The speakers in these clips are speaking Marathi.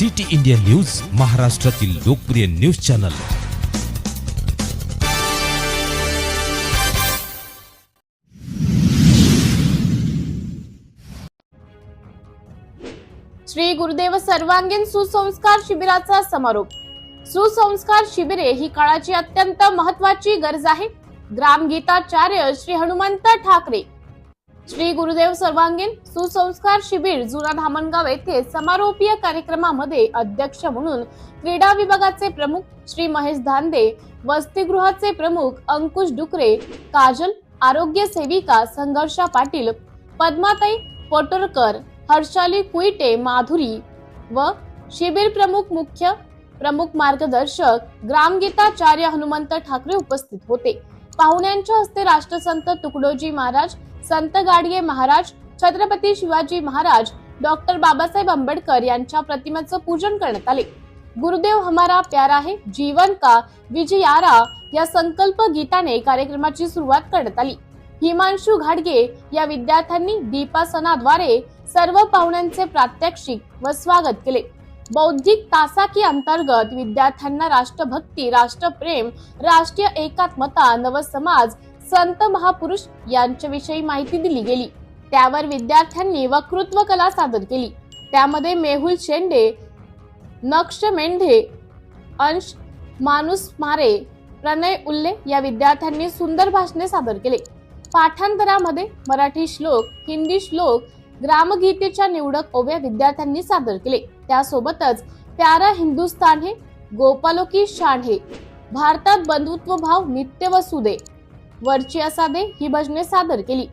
सिटी इंडिया न्यूज महाराष्ट्रातील लोकप्रिय न्यूज चॅनल. श्री गुरुदेव सर्वांगीण सुसंस्कार शिबिराचा समारोप. सुसंस्कार शिबिरे ही काळाची अत्यंत महत्वाची गरज आहे. ग्रामगीताचार्य श्री हनुमंत ठाकरे श्री गुरुदेव सर्वांगीण सुसंस्कार शिबिर जुना धामणगाव येथे समारोपीय कार्यक्रमामध्ये अध्यक्ष म्हणून क्रीडा विभागाचे प्रमुख श्री महेश धांदे वसतिगृहाचे प्रमुख अंकुश डुकरे काजल आरोग्य सेविका संघर्षा पाटील पद्माताई पोटरकर हर्षाली कुईटे माधुरी व शिबिर प्रमुख मुख्य प्रमुख मार्गदर्शक ग्रामगीताचार्य हनुमंत ठाकरे उपस्थित होते. पाहुण्यांच्या हस्ते राष्ट्रसंत तुकडोजी महाराज संत गाडगे महाराज छत्रपती शिवाजी महाराज डॉक्टर बाबासाहेब आंबेडकर यांच्या प्रतिमेचं पूजन करण्यात आले. गुरुदेव हमारा प्यारा है जीवन का विजयारा या संकल्प गीताने कार्यक्रमाची सुरुवात करण्यात आली. हिमांशु घाडगे या विद्यार्थ्यांनी दीपासनाद्वारे सर्व पाहुण्यांचे प्रात्यक्षिक व स्वागत केले. बौद्धिक तासाकी अंतर्गत विद्यार्थ्यांना राष्ट्रभक्ती राष्ट्रप्रेम राष्ट्रीय एकात्मता नवसमाज संत महापुरुष यांच्याविषयी माहिती दिली गेली. त्यावर विद्यार्थ्यांनी वक्तृत्व कला सादर केली. त्यामध्ये मेहुल शेंडे नक्ष मेंढे अंश माणूस मारे प्रणय उल्ले या विद्यार्थ्यांनी सुंदर भाषणे सादर केले. पाठांतरामध्ये मराठी श्लोक हिंदी श्लोक ग्रामगीतेच्या निवडक ओव्या विद्यार्थ्यांनी सादर केले. त्यासोबतच प्यारा हिंदुस्तान हे गोपालोकी शाण शान हे भारतात बंधुत्व भाव नित्य वसुदे वरची असादे ही भजने सादर केली.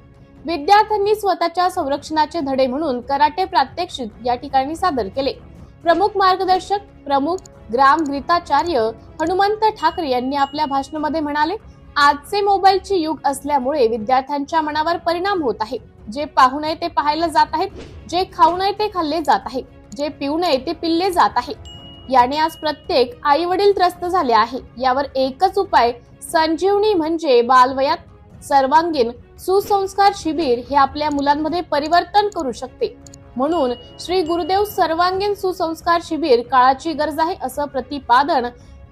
विद्यार्थ्यांनी स्वतःच्या संरक्षणाचे धडे म्हणून कराटे प्रात्यक्षिक या ठिकाणी सादर केले. प्रमुख मार्गदर्शक प्रमुख ग्राम गीताचार्य हनुमंत ठाकरे यांनी आपल्या भाषणामध्ये म्हणाले आजचे मोबाईलचे युग असल्यामुळे विद्यार्थ्यांच्या मनावर परिणाम होत आहे. जे पाहू नये ते पाहायला जात आहेत जे खाऊ नये ते खाल्ले जात आहे. जे पिऊ नये ते पिल्ले जात आहे. याने आज प्रत्येक आई वडील त्रस्त झाले आहे. यावर एकच उपाय संजीवनी म्हणजे बालवयात सर्वांगीण सुसंस्कार शिबिर हे आपल्या मुलांमध्ये परिवर्तन करू शकते. म्हणून श्री गुरुदेव सर्वांगीण सुसंस्कार शिबिर काळाची गरज आहे असं प्रतिपादन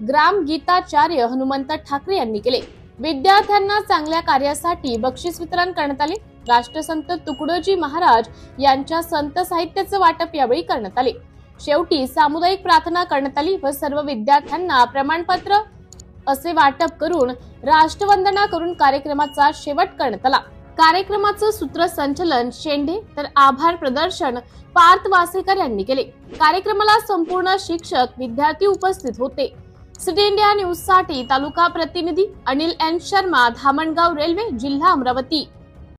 ग्राम गीताचार्य हनुमंत ठाकरे यांनी केले. विद्यार्थ्यांना चांगल्या कार्यासाठी बक्षीस वितरण करण्यात आले. राष्ट्रसंत तुकडोजी महाराज यांच्या संत साहित्याचं वाटप यावेळी करण्यात आले. शेवटी सामुदायिक प्रार्थना करण्यात आली व सर्व विद्यार्थ्यांना प्रमाणपत्र असे वाटप करून राष्ट्रवंदना करून कार्यक्रमाचा शेवट करण्यात आला. कार्यक्रमाचं सूत्रसंचलन शेंडे तर आभार प्रदर्शन पार्थ वासेकर यांनी केले. कार्यक्रमाला संपूर्ण शिक्षक विद्यार्थी उपस्थित होते. सिटी इंडिया न्यूजसाठी तालुका प्रतिनिधी अनिल एन शर्मा धामणगाव रेल्वे जिल्हा अमरावती.